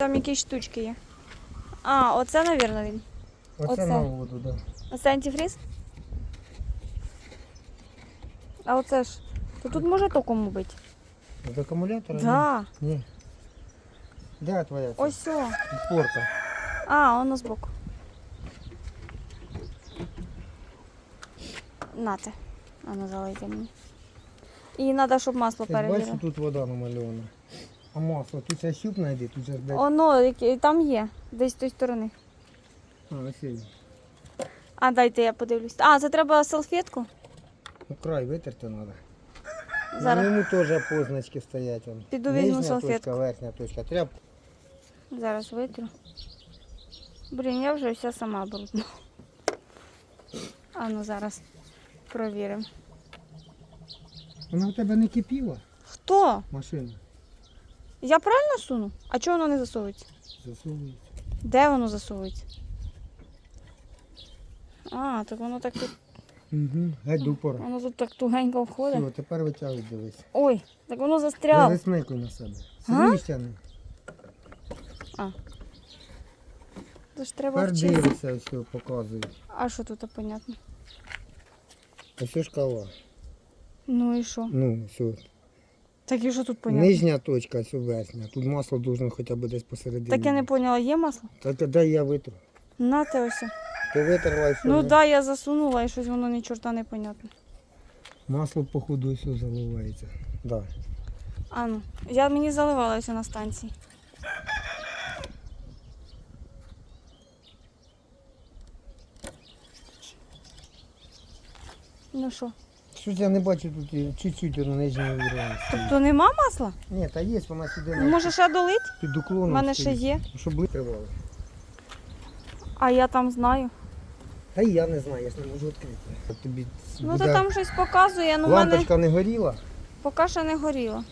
Там якісь штучки є. А, оце, навірно, він. Оце, Оце. на воду, да. Оце антифріз? А оце ж. То тут може током бити. З акумулятора? Да. Ні. Ні. Де твоя ця Ось о. порка? А, воно збоку. Нате. А ну залийте мені. І треба, щоб масло Ти бачиш, перевірили. тут вода намальована. А масло, тут ця щуп знайди, тут зараз блядь. Оно, яке- там є, десь з тої сторони. А, ось є. А, дайте я подивлюсь. А, це треба салфетку? Ну, край витерти треба. Зараз. На ньому теж позначки стоять. Вон. Піду візьму Нижня салфетку. точка, верхня точка. Тряп. Зараз витру. Блін, я вже вся сама брудна. А ну зараз провіримо. Вона в тебе не кипіла, Хто? машина. Я правильно суну? А чого воно не засовується? Засовується. Де воно засовується? А, так воно так тут. Угу. Геть до упора. Воно тут так тугенько входить. Все, тепер витягуй, дивись. Ой, так воно застряло. Пересмикуй на себе. А? Сидиш тяни. Тож треба Тепер вчитися. дивишся, все показує. А що тут понятно? Ось що шкала. Ну і що? Ну, все. Так і що тут понятно? Нижня точка, все верхня. Тут масло должно хоча б десь посередині. Так я не поняла, є масло? Та тоді я витру. Нате ось. Ти витерла і все. Ну так, да, я засунула і щось воно ні чорта не понятно. Масло походу все заливається. Да. А ну, я мені заливалася на станції. Ну що, Щось я не бачу тут чуть-чуть на нижньому уровні. тобто нема масла? Ні, та є, вона сюди Ну, Може ще долить? під У мене ще стоїть. є. Щоб витривали. А я там знаю. Та й я не знаю, я ж не можу відкрити. Тобі Ну буде- то там щось показує, ну в мене Лампочка не горіла. поки що не горіло.